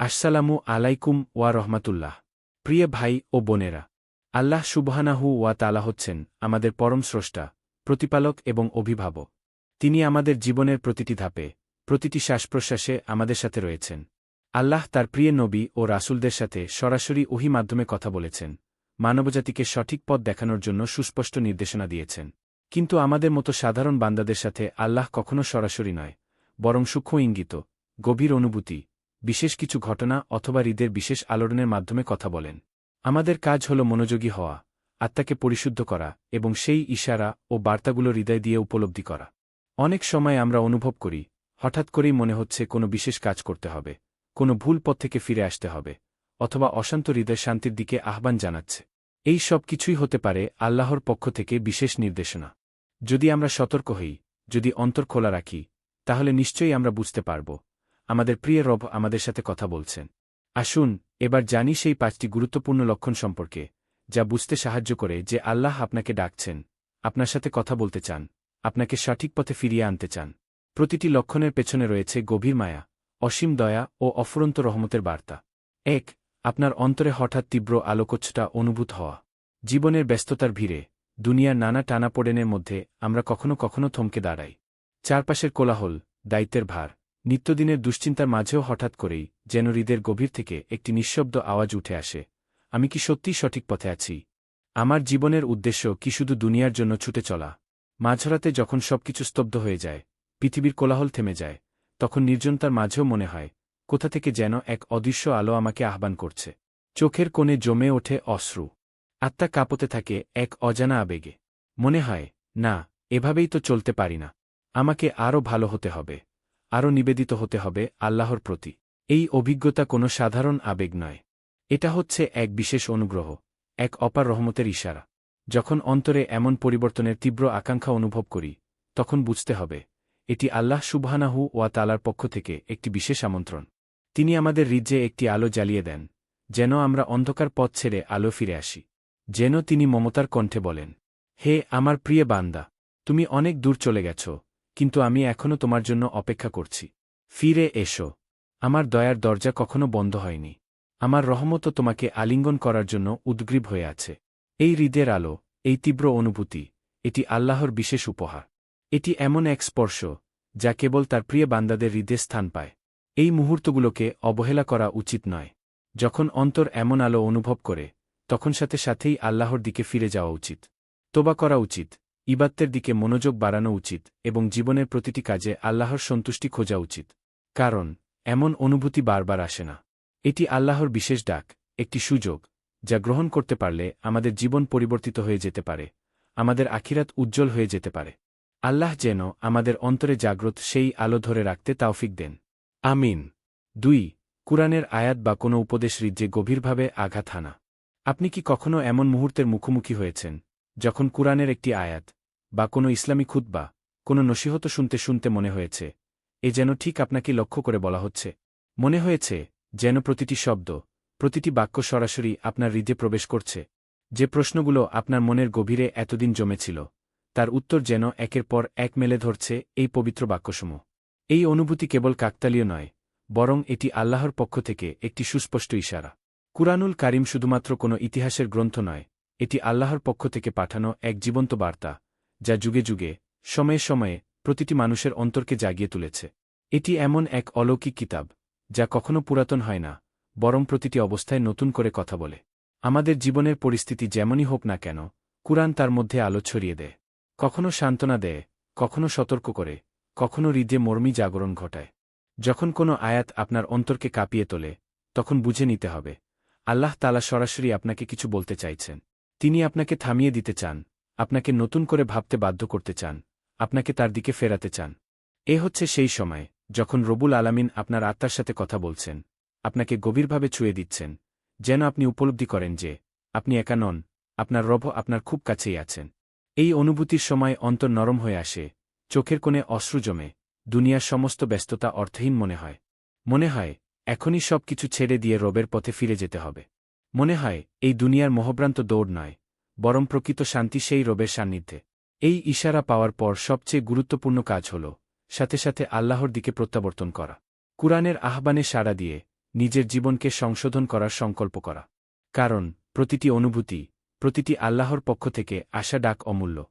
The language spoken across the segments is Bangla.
আসসালামু আলাইকুম ওয়া রহমাতুল্লাহ। প্রিয় ভাই ও বোনেরা, আল্লাহ সুবহানাহু ওয়া তালা হচ্ছেন আমাদের পরম স্রষ্টা, প্রতিপালক এবং অভিভাবক। তিনি আমাদের জীবনের প্রতিটি ধাপে, প্রতিটি শ্বাস প্রশ্বাসে আমাদের সাথে রয়েছেন। আল্লাহ তার প্রিয় নবী ও রাসূলদের সাথে সরাসরি ওহি মাধ্যমে কথা বলেছেন, মানবজাতিকে সঠিক পথ দেখানোর জন্য সুস্পষ্ট নির্দেশনা দিয়েছেন। কিন্তু আমাদের মতো সাধারণ বান্দাদের সাথে আল্লাহ কখনও সরাসরি নয়, বরং সূক্ষ্ম ইঙ্গিত, গভীর অনুভূতি বিশেষ কিছু ঘটনা অথবা হৃদের বিশেষ আলোড়নের মাধ্যমে কথা বলেন। আমাদের কাজ হল মনোযোগী হওয়া, আত্মাকে পরিশুদ্ধ করা এবং সেই ইশারা ও বার্তাগুলো হৃদয় দিয়ে উপলব্ধি করা। অনেক সময় আমরা অনুভব করি, হঠাৎ করেই মনে হচ্ছে কোনো বিশেষ কাজ করতে হবে, কোনো ভুল পথ থেকে ফিরে আসতে হবে, অথবা অশান্ত হৃদয় শান্তির দিকে আহ্বান জানাচ্ছে। এই সব কিছুই হতে পারে আল্লাহর পক্ষ থেকে বিশেষ নির্দেশনা। যদি আমরা সতর্ক হই, যদি অন্তর খোলা রাখি, তাহলে নিশ্চয়ই আমরা বুঝতে পারব আমাদের প্রিয় রব আমাদের সাথে কথা বলছেন। আসুন, এবার জানি সেই পাঁচটি গুরুত্বপূর্ণ লক্ষণ সম্পর্কে, যা বুঝতে সাহায্য করে যে আল্লাহ আপনাকে ডাকছেন, আপনার সাথে কথা বলতে চান, আপনাকে সঠিক পথে ফিরিয়ে আনতে চান। প্রতিটি লক্ষণের পেছনে রয়েছে গভীর মায়া, অসীম দয়া ও অফুরন্ত রহমতের বার্তা। এক, আপনার অন্তরে হঠাৎ তীব্র আলোকচ্ছটা অনুভূত হওয়া। জীবনের ব্যস্ততার ভিড়ে, দুনিয়ার নানা টানাপোড়েনের মধ্যে আমরা কখনো কখনো থমকে দাঁড়াই। চারপাশের কোলাহল, দায়িত্বের ভার নিত্যদিনের দুশ্চিন্তার মাঝেও হঠাৎ করেই যেন হৃদের গভীর থেকে একটি নিঃশব্দ আওয়াজ উঠে আসে, আমি কি সত্যিই সঠিক পথে আছি? আমার জীবনের উদ্দেশ্য কি শুধু দুনিয়ার জন্য ছুটে চলা? মাঝরাতে যখন সবকিছু স্তব্ধ হয়ে যায়, পৃথিবীর কোলাহল থেমে যায়, তখন নির্জনতার মাঝেও মনে হয়, কোথা থেকে যেন এক অদৃশ্য আলো আমাকে আহ্বান করছে। চোখের কোণে জমে ওঠে অশ্রু। আত্মা কাঁপতে থাকে এক অজানা আবেগে। মনে হয়, না, এভাবেই তো চলতে পারি না। আমাকে আরও ভালো হতে হবে। আরও নিবেদিত হতে হবে আল্লাহর প্রতি। এই অভিজ্ঞতা কোনো সাধারণ আবেগ নয়। এটা হচ্ছে এক বিশেষ অনুগ্রহ, এক অপার রহমতের ইশারা। যখন অন্তরে এমন পরিবর্তনের তীব্র আকাঙ্ক্ষা অনুভব করি, তখন বুঝতে হবে, এটি আল্লাহ সুবহানাহু ওয়া তালার পক্ষ থেকে একটি বিশেষ আমন্ত্রণ। তিনি আমাদের হৃজ্যে একটি আলো জ্বালিয়ে দেন, যেন আমরা অন্ধকার পথ ছেড়ে আলো ফিরে আসি। যেন তিনি মমতার কণ্ঠে বলেন, হে আমার প্রিয় বান্দা, তুমি অনেক দূর চলে গেছ কিন্তু আমি এখনও তোমার জন্য অপেক্ষা করছি। ফিরে এসো। আমার দয়ার দরজা কখনো বন্ধ হয়নি। আমার রহমত তোমাকে আলিঙ্গন করার জন্য উদ্গ্রীব হয়ে আছে। এই হৃদের আলো, এই তীব্র অনুভূতি, এটি আল্লাহর বিশেষ উপহার। এটি এমন এক স্পর্শ, যা কেবল তার প্রিয় বান্দাদের হৃদে স্থান পায়। এই মুহূর্তগুলোকে অবহেলা করা উচিত নয়। যখন অন্তর এমন আলো অনুভব করে, তখন সাথে সাথেই আল্লাহর দিকে ফিরে যাওয়া উচিত। তোবা করা উচিত। ইবাত্তের দিকে মনোযোগ বাড়ানো উচিত এবং জীবনের প্রতিটি কাজে আল্লাহর সন্তুষ্টি খোঁজা উচিত। কারণ, এমন অনুভূতি বারবার আসে না। এটি আল্লাহর বিশেষ ডাক, একটি সুযোগ, যা গ্রহণ করতে পারলে আমাদের জীবন পরিবর্তিত হয়ে যেতে পারে, আমাদের আখিরাত উজ্জ্বল হয়ে যেতে পারে। আল্লাহ যেন আমাদের অন্তরে জাগ্রত সেই আলো ধরে রাখতে তাওফিক দেন। আমিন। দুই, কুরআনের আয়াত বা কোনো উপদেশ হৃদ্যে গভীরভাবে আঘাত হানা। আপনি কি কখনো এমন মুহূর্তের মুখোমুখি হয়েছেন? যখন কুরআনের একটি আয়াত, বা কোনো ইসলামী খুতবা, কোনো নসিহত শুনতে শুনতে মনে হয়েছে, এ যেন ঠিক আপনাকে লক্ষ্য করে বলা হচ্ছে। মনে হয়েছে, যেন প্রতিটি শব্দ, প্রতিটি বাক্য সরাসরি আপনার হৃদে প্রবেশ করছে। যে প্রশ্নগুলো আপনার মনের গভীরে এতদিন জমেছিল, তার উত্তর যেন একের পর এক মেলে ধরছে এই পবিত্র বাক্যসমূহ। এই অনুভূতি কেবল কাকতালীয় নয়, বরং এটি আল্লাহর পক্ষ থেকে একটি সুস্পষ্ট ইশারা। কুরআনুল কারিম শুধুমাত্র কোনো ইতিহাসের গ্রন্থ নয় এটি আল্লাহর পক্ষ থেকে পাঠানো এক জীবন্ত বার্তা, যা যুগে যুগে, সময়ে সময়ে, প্রতিটি মানুষের অন্তরকে জাগিয়ে তুলেছে। এটি এমন এক অলৌকিক কিতাব, যা কখনো পুরাতন হয় না, বরং প্রতিটি অবস্থায় নতুন করে কথা বলে। আমাদের জীবনের পরিস্থিতি যেমনই হোক না কেন, কুরআন তার মধ্যে আলো ছড়িয়ে দেয়। কখনো সান্ত্বনা দেয়, কখনো সতর্ক করে, কখনো হৃদে মর্মী জাগরণ ঘটায়। যখন কোনো আয়াত আপনার অন্তরকে কাঁপিয়ে তোলে, তখন বুঝে নিতে হবে, আল্লাহ তালা সরাসরি আপনাকে কিছু বলতে চাইছেন। তিনি আপনাকে থামিয়ে দিতে চান, আপনাকে নতুন করে ভাবতে বাধ্য করতে চান, আপনাকে তার দিকে ফেরাতে চান। এ হচ্ছে সেই সময়, যখন রবুল আলামিন আপনার আত্মার সাথে কথা বলছেন, আপনাকে গভীরভাবে ছুঁয়ে দিচ্ছেন, যেন আপনি উপলব্ধি করেন যে, আপনি একা নন, আপনার রব আপনার খুব কাছেই আছেন। এই অনুভূতির সময় অন্তর নরম হয়ে আসে, চোখের কোণে অশ্রু জমে, দুনিয়ার সমস্ত ব্যস্ততা অর্থহীন মনে হয়। মনে হয়, এখনই সব কিছু ছেড়ে দিয়ে রবের পথে ফিরে যেতে হবে। মনে হয়, এই দুনিয়ার মোহভ্রান্ত দৌড় নয়, বরং প্রকৃত শান্তি সেই রবের সান্নিধ্যে। এই ইশারা পাওয়ার পর সবচেয়ে গুরুত্বপূর্ণ কাজ হল, সাথে সাথে আল্লাহর দিকে প্রত্যাবর্তন করা। কুরআনের আহ্বানে সাড়া দিয়ে, নিজের জীবনকে সংশোধন করার সংকল্প করা। কারণ, প্রতিটি অনুভূতি, প্রতিটি আল্লাহর পক্ষ থেকে আসা ডাক অমূল্য।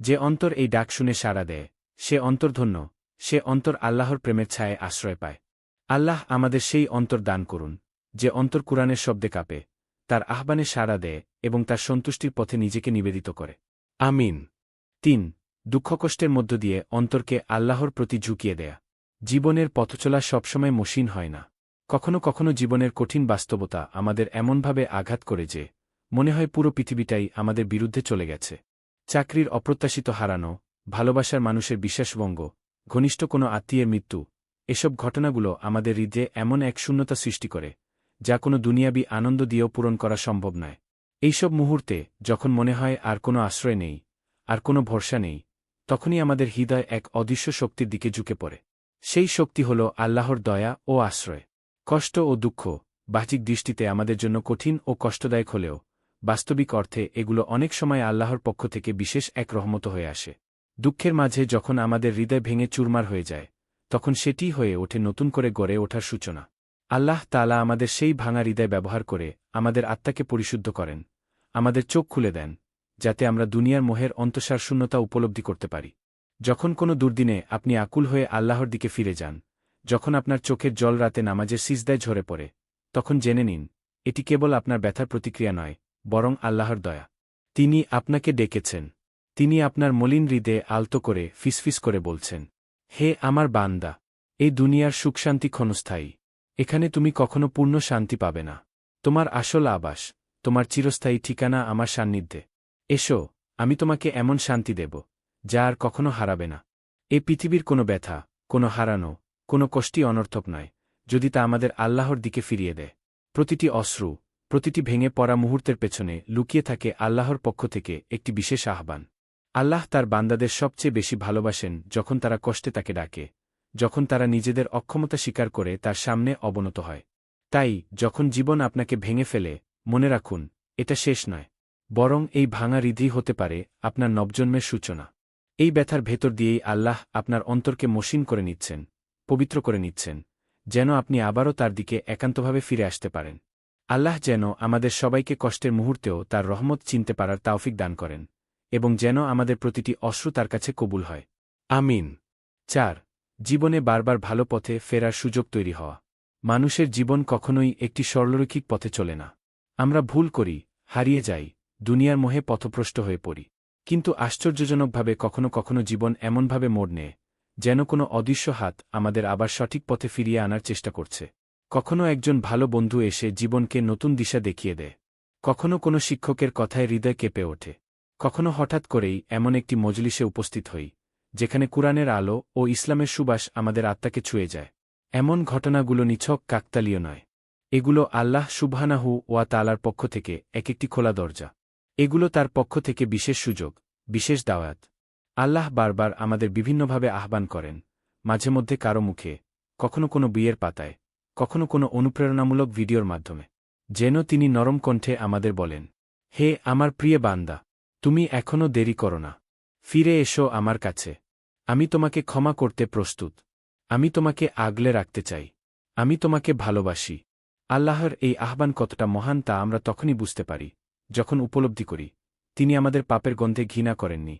যে অন্তর এই ডাক শুনে সাড়া দেয়, সে অন্তর্ধন্য সে অন্তর আল্লাহর প্রেমের ছায়ে আশ্রয় পায়। আল্লাহ আমাদের সেই অন্তর দান করুন, যে অন্তর কুরআনের শব্দে কাঁপে। তার আহ্বানে সাড়া দেয় এবং তার সন্তুষ্টির পথে নিজেকে নিবেদিত করে। আমিন। তিন দুঃখকষ্টের মধ্য দিয়ে অন্তরকে আল্লাহর প্রতি ঝুঁকিয়ে দেয়া। জীবনের পথচলা সবসময় মসৃণ হয় না। কখনো কখনো জীবনের কঠিন বাস্তবতা আমাদের এমনভাবে আঘাত করে যে, মনে হয় পুরো পৃথিবীটাই আমাদের বিরুদ্ধে চলে গেছে। চাকরির অপ্রত্যাশিত হারানো, ভালোবাসার মানুষের বিশ্বাসভঙ্গ, ঘনিষ্ঠ কোনো আত্মীয়ের মৃত্যু, এসব ঘটনাগুলো আমাদের হৃদয়ে এমন এক শূন্যতা সৃষ্টি করে। যা কোনো দুনিয়াবি আনন্দ দিয়েও পূরণ করা সম্ভব নয়। এইসব মুহূর্তে যখন মনে হয় আর কোনো আশ্রয় নেই, আর কোনো ভরসা নেই, তখনই আমাদের হৃদয় এক অদৃশ্য শক্তির দিকে ঝুঁকে পড়ে। সেই শক্তি হল আল্লাহর দয়া ও আশ্রয়। কষ্ট ও দুঃখ বাহ্যিক দৃষ্টিতে আমাদের জন্য কঠিন ও কষ্টদায়ক হলেও, বাস্তবিক অর্থে এগুলো অনেক সময় আল্লাহর পক্ষ থেকে বিশেষ এক রহমত হয়ে আসে। দুঃখের মাঝে যখন আমাদের হৃদয় ভেঙে চুরমার হয়ে যায়, তখন সেটি হয়ে ওঠে নতুন করে গড়ে ওঠার সূচনা। আল্লাহ তালা আমাদের সেই ভাঙা হৃদয় ব্যবহার করে আমাদের আত্মাকে পরিশুদ্ধ করেন, আমাদের চোখ খুলে দেন, যাতে আমরা দুনিয়ার মোহের অন্তঃসার শূন্যতা উপলব্ধি করতে পারি। যখন কোনো দুর্দিনে আপনি আকুল হয়ে আল্লাহর দিকে ফিরে যান, যখন আপনার চোখের জল রাতে নামাজের সিজদায় ঝরে পড়ে, তখন জেনে নিন, এটি কেবল আপনার ব্যথার প্রতিক্রিয়া নয়, বরং আল্লাহর দয়া। তিনি আপনাকে ডেকেছেন, তিনি আপনার মলিন হৃদয়ে আলতো করে ফিসফিস করে বলছেন, হে আমার বান্দা, এই দুনিয়ার সুখশান্তি ক্ষণস্থায়ী। এখানে তুমি কখনো পূর্ণ শান্তি পাবে না। তোমার আসল আবাস, তোমার চিরস্থায়ী ঠিকানা আমার সান্নিধ্যে। এসো, আমি তোমাকে এমন শান্তি দেব, যা আর কখনো হারাবে না। এ পৃথিবীর কোনো ব্যথা, কোনো হারানো, কোনো কষ্টি অনর্থক নয়, যদি তা আমাদের আল্লাহর দিকে ফিরিয়ে দেয়। প্রতিটি অশ্রু, প্রতিটি ভেঙে পড়া মুহূর্তের পেছনে লুকিয়ে থাকে আল্লাহর পক্ষ থেকে একটি বিশেষ আহ্বান। আল্লাহ তার বান্দাদের সবচেয়ে বেশি ভালোবাসেন যখন তারা কষ্টে তাকে ডাকে। যখন তারা নিজেদের অক্ষমতা স্বীকার করে তার সামনে অবনত হয়। তাই, যখন জীবন আপনাকে ভেঙে ফেলে, মনে রাখুন, এটা শেষ নয়। বরং এই ভাঙা হৃদি হতে পারে আপনার নবজন্মের সূচনা। এই ব্যথার ভেতর দিয়েই আল্লাহ আপনার অন্তরকে মসিন করে নিচ্ছেন, পবিত্র করে নিচ্ছেন, যেন আপনি আবারও তার দিকে একান্তভাবে ফিরে আসতে পারেন। আল্লাহ যেন আমাদের সবাইকে কষ্টের মুহূর্তেও তার রহমত চিনতে পারার তাওফিক দান করেন এবং যেন আমাদের প্রতিটি অশ্রু তার কাছে কবুল হয়। আমিন। চার। জীবনে বারবার ভালো পথে ফেরার সুযোগ তৈরি হওয়া। মানুষের জীবন কখনোই একটি সরলরৈখিক পথে চলে না। আমরা ভুল করি, হারিয়ে যাই, দুনিয়ার মোহে পথপ্রষ্ট হয়ে পড়ি। কিন্তু আশ্চর্যজনকভাবে কখনো কখনো জীবন এমনভাবে মোড় নেয়, যেন কোনো অদৃশ্য হাত আমাদের আবার সঠিক পথে ফিরিয়ে আনার চেষ্টা করছে। কখনো একজন ভালো বন্ধু এসে জীবনকে নতুন দিশা দেখিয়ে দেয়। কখনো কোনো শিক্ষকের কথায় হৃদয় কেঁপে ওঠে। কখনো হঠাৎ করেই এমন একটি মজলিসে উপস্থিত হই যেখানে কুরআনের আলো ও ইসলামের সুবাস আমাদের আত্মাকে ছুঁয়ে যায়। এমন ঘটনাগুলো নিছক কাকতালীয় নয়। এগুলো আল্লাহ সুবহানাহু ওয়া তালার পক্ষ থেকে এক একটি খোলা দরজা। এগুলো তার পক্ষ থেকে বিশেষ সুযোগ, বিশেষ দাওয়াত। আল্লাহ বারবার আমাদের বিভিন্নভাবে আহ্বান করেন, মাঝে মধ্যে কারও মুখে, কখনো কোনো বিয়ের পাতায়, কখনো কোনো অনুপ্রেরণামূলক ভিডিওর মাধ্যমে। যেন তিনি নরম কণ্ঠে আমাদের বলেন, হে আমার প্রিয় বান্দা, তুমি এখনও দেরি করো না। ফিরে এসো আমার কাছে। আমি তোমাকে ক্ষমা করতে প্রস্তুত। আমি তোমাকে আগলে রাখতে চাই। আমি তোমাকে ভালোবাসি। আল্লাহর এই আহ্বান কতটা মহান তা আমরা তখনই বুঝতে পারি, যখন উপলব্ধি করি। তিনি আমাদের পাপের গন্ধে ঘৃণা করেননি।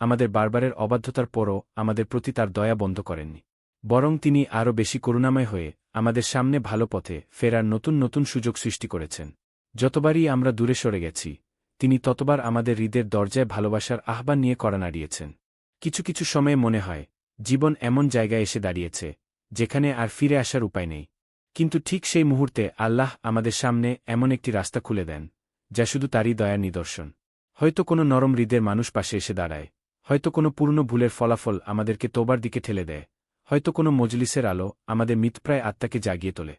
আমাদের বারবারের অবাধ্যতার পরও আমাদের প্রতি তার দয়া বন্ধ করেননি। বরং তিনি আরও বেশি করুণাময় হয়ে আমাদের সামনে ভালো পথে ফেরার নতুন নতুন সুযোগ সৃষ্টি করেছেন। যতবারই আমরা দূরে সরে গেছি, তিনি ততবার আমাদের হৃদের দরজায় ভালোবাসার আহ্বান নিয়ে করা নাড়িয়েছেন। কিছু কিছু সময়ে মনে হয়, জীবন এমন জায়গায় এসে দাঁড়িয়েছে, যেখানে আর ফিরে আসার উপায় নেই। কিন্তু ঠিক সেই মুহূর্তে আল্লাহ আমাদের সামনে এমন একটি রাস্তা খুলে দেন, যা শুধু তারই দয়ার নিদর্শন। হয়তো কোনো নরম হৃদের মানুষ পাশে এসে দাঁড়ায়, হয়তো কোনো পূর্ণ ভুলের ফলাফল আমাদেরকে তোবার দিকে ঠেলে দেয়, হয়তো কোনো মজলিসের আলো আমাদের মিতপ্রায় আত্মাকে জাগিয়ে তোলে।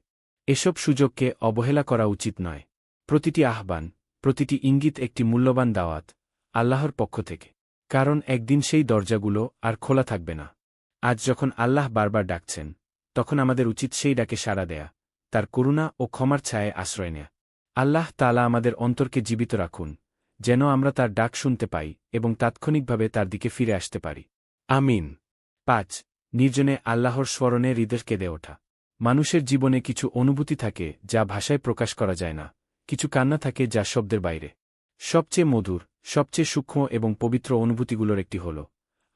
এসব সুযোগকে অবহেলা করা উচিত নয়। প্রতিটি আহ্বান, প্রতিটি ইঙ্গিত একটি মূল্যবান দাওয়াত, আল্লাহর পক্ষ থেকে। কারণ একদিন সেই দরজাগুলো আর খোলা থাকবে না। আজ যখন আল্লাহ বারবার ডাকছেন, তখন আমাদের উচিত সেই ডাকে সাড়া দেয়া, তার করুণা ও ক্ষমার ছায়ে আশ্রয় নেয়া। আল্লাহ তালা আমাদের অন্তরকে জীবিত রাখুন, যেন আমরা তার ডাক শুনতে পাই এবং তাৎক্ষণিকভাবে তার দিকে ফিরে আসতে পারি। আমিন। পাঁচ, নির্জনে আল্লাহর স্মরণে হৃদয় কেঁদে ওঠা। মানুষের জীবনে কিছু অনুভূতি থাকে যা ভাষায় প্রকাশ করা যায় না, কিছু কান্না থাকে যা শব্দের বাইরে। সবচেয়ে মধুর সবচেয়ে সূক্ষ্ম এবং পবিত্র অনুভূতিগুলোর একটি হল,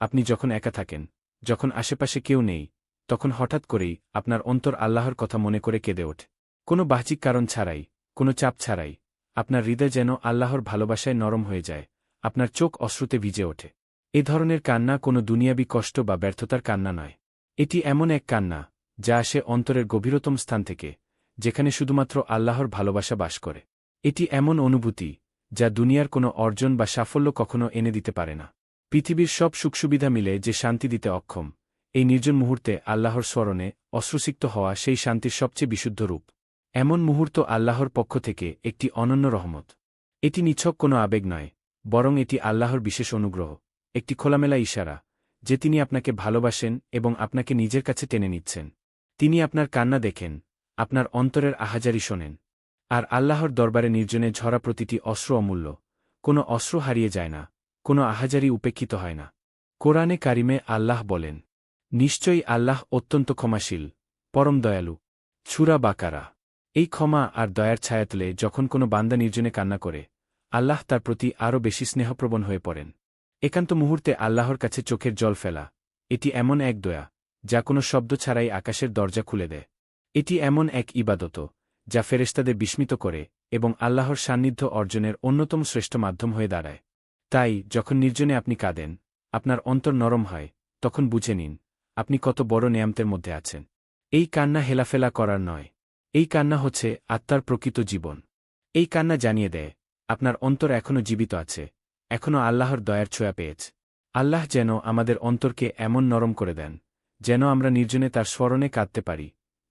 আপনি যখন একা থাকেন, যখন আশেপাশে কেউ নেই, তখন হঠাৎ করেই আপনার অন্তর আল্লাহর কথা মনে করে কেঁদে ওঠে। কোনো বাহ্যিক কারণ ছাড়াই, কোনো চাপ ছাড়াই, আপনার হৃদয় যেন আল্লাহর ভালোবাসায় নরম হয়ে যায়, আপনার চোখ অশ্রুতে ভিজে ওঠে। এ ধরনের কান্না কোনো দুনিয়াবী কষ্ট বা ব্যর্থতার কান্না নয়। এটি এমন এক কান্না, যা আসে অন্তরের গভীরতম স্থান থেকে, যেখানে শুধুমাত্র আল্লাহর ভালোবাসা বাস করে। এটি এমন অনুভূতি যা দুনিয়ার কোনো অর্জন বা সাফল্য কখনো এনে দিতে পারে না। পৃথিবীর সব সুখসুবিধা মিলে যে শান্তি দিতে অক্ষম, এই নির্জন মুহূর্তে আল্লাহর স্মরণে অশ্রুসিক্ত হওয়া সেই শান্তির সবচেয়ে বিশুদ্ধ রূপ। এমন মুহূর্ত আল্লাহর পক্ষ থেকে একটি অনন্য রহমত। এটি নিছক কোনো আবেগ নয়, বরং এটি আল্লাহর বিশেষ অনুগ্রহ, একটি খোলামেলা ইশারা, যে তিনি আপনাকে ভালোবাসেন এবং আপনাকে নিজের কাছে টেনে নিচ্ছেন। তিনি আপনার কান্না দেখেন, আপনার অন্তরের আহাজারি শোনেন। আর আল্লাহর দরবারে নির্জনে ঝরা প্রতিটি অস্ত্র অমূল্য। কোনো অস্ত্র হারিয়ে যায় না, কোনো আহাজারি উপেক্ষিত হয় না। কোরআনে কারিমে আল্লাহ বলেন, নিশ্চয়ই আল্লাহ অত্যন্ত ক্ষমাশীল, পরম দয়ালু। ছুরা বাকারা। এই ক্ষমা আর দয়ার ছায়াতলে যখন কোনো বান্দা নির্জনে কান্না করে, আল্লাহ তার প্রতি আরও বেশি স্নেহপ্রবণ হয়ে পড়েন। একান্ত মুহূর্তে আল্লাহর কাছে চোখের জল ফেলা, এটি এমন এক দয়া, যা কোনো শব্দ ছাড়াই আকাশের দরজা খুলে দেয়। এটি এমন এক ইবাদত যা ফেরেস্তাদের বিস্মিত করে এবং আল্লাহর সান্নিধ্য অর্জনের অন্যতম শ্রেষ্ঠ মাধ্যম হয়ে দাঁড়ায়। তাই, যখন নির্জনে আপনি কাঁদেন, আপনার অন্তর নরম হয়, তখন বুঝে নিন, আপনি কত বড় নিয়ামতের মধ্যে আছেন। এই কান্না হেলাফেলা করার নয়। এই কান্না হচ্ছে আত্মার প্রকৃত জীবন। এই কান্না জানিয়ে দেয়, আপনার অন্তর এখনও জীবিত আছে এখনও আল্লাহর দয়ার ছোঁয়া পেয়েছে। আল্লাহ যেন আমাদের অন্তরকে এমন নরম করে দেন, যেন আমরা নির্জনে তার স্মরণে কাঁদতে পারি,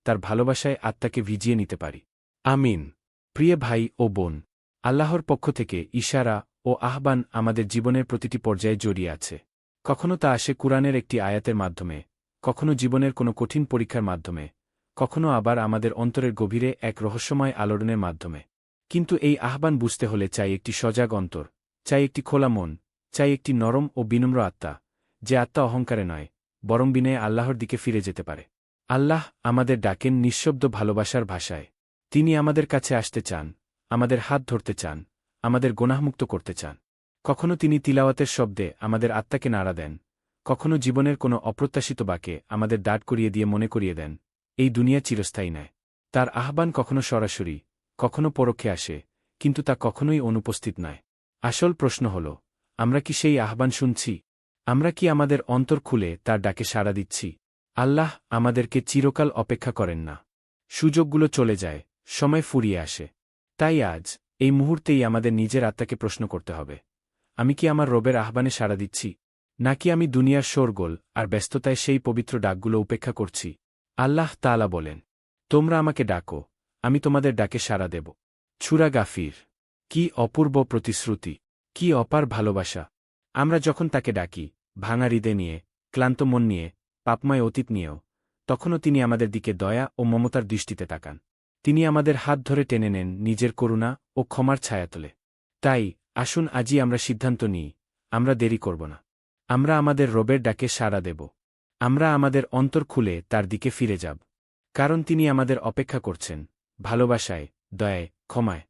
তার ভালোবাসায় আত্মাকে ভিজিয়ে নিতে পারি। আমিন। প্রিয় ভাই ও বোন, আল্লাহর পক্ষ থেকে ইশারা ও আহ্বান আমাদের জীবনের প্রতিটি পর্যায়ে জড়িয়ে আছে। কখনো তা আসে কুরআনের একটি আয়াতের মাধ্যমে, কখনো জীবনের কোনো কঠিন পরীক্ষার মাধ্যমে, কখনো আবার আমাদের অন্তরের গভীরে এক রহস্যময় আলোড়নের মাধ্যমে। কিন্তু এই আহ্বান বুঝতে হলে চাই একটি সজাগ অন্তর, চাই একটি খোলা মন, চাই একটি নরম ও বিনম্র আত্মা, যে আত্মা অহংকারে নয়, বরং বিনয়ে আল্লাহর দিকে ফিরে যেতে পারে। আল্লাহ আমাদের ডাকেন নিঃশব্দ ভালোবাসার ভাষায়। তিনি আমাদের কাছে আসতে চান, আমাদের হাত ধরতে চান, আমাদের গোনাহমুক্ত করতে চান। কখনো তিনি তিলাওয়াতের শব্দে আমাদের আত্মাকে নাড়া দেন, কখনো জীবনের কোনো অপ্রত্যাশিত বাকে আমাদের দাঁড় করিয়ে দিয়ে মনে করিয়ে দেন, এই দুনিয়া চিরস্থায়ী নয়। তার আহ্বান কখনো সরাসরি, কখনো পরোক্ষে আসে, কিন্তু তা কখনোই অনুপস্থিত নয়। আসল প্রশ্ন হল, আমরা কি সেই আহ্বান শুনছি? আমরা কি আমাদের অন্তর খুলে তার ডাকে সাড়া দিচ্ছি? আল্লাহ আমাদেরকে চিরকাল অপেক্ষা করেন না। সুযোগগুলো চলে যায় সময় ফুরিয়ে আসে। তাই আজ, এই মুহূর্তেই আমাদের নিজের আত্মাকে প্রশ্ন করতে হবে। আমি কি আমার রবের আহ্বানে সাড়া দিচ্ছি? নাকি আমি দুনিয়ার শোরগোল আর ব্যস্ততায় সেই পবিত্র ডাকগুলো উপেক্ষা করছি? আল্লাহ তালা বলেন, তোমরা আমাকে ডাকো, আমি তোমাদের ডাকে সাড়া দেব। ছুরা গাফির, কি অপূর্ব প্রতিশ্রুতি, কি অপার ভালোবাসা। আমরা যখন তাকে ডাকি, ভাঙা হৃদে নিয়ে, ক্লান্ত মন নিয়ে, পাপময় অতীত নিয়েও, তখনও তিনি আমাদের দিকে দয়া ও মমতার দৃষ্টিতে তাকান। তিনি আমাদের হাত ধরে টেনে নেন নিজের করুণা ও ক্ষমার ছায়াতলে। তাই, আসুন আজই আমরা সিদ্ধান্ত নিই, আমরা দেরি করব না। আমরা আমাদের রবের ডাকে সাড়া দেব। আমরা আমাদের অন্তর খুলে তার দিকে ফিরে যাব। কারণ তিনি আমাদের অপেক্ষা করছেন, ভালোবাসায়, দয়ায়, ক্ষমায়।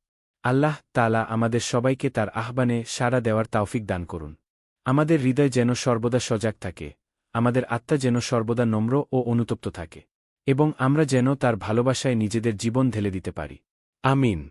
আল্লাহ তালা আমাদের সবাইকে তার আহ্বানে সাড়া দেওয়ার তাওফিক দান করুন। আমাদের হৃদয় যেন সর্বদা সজাগ থাকে, আমাদের আত্মা যেন সর্বদা নম্র ও অনুতপ্ত থাকে। এবং আমরা যেন তার ভালোবাসায় নিজেদের জীবন ঢেলে দিতে পারি। আমিন।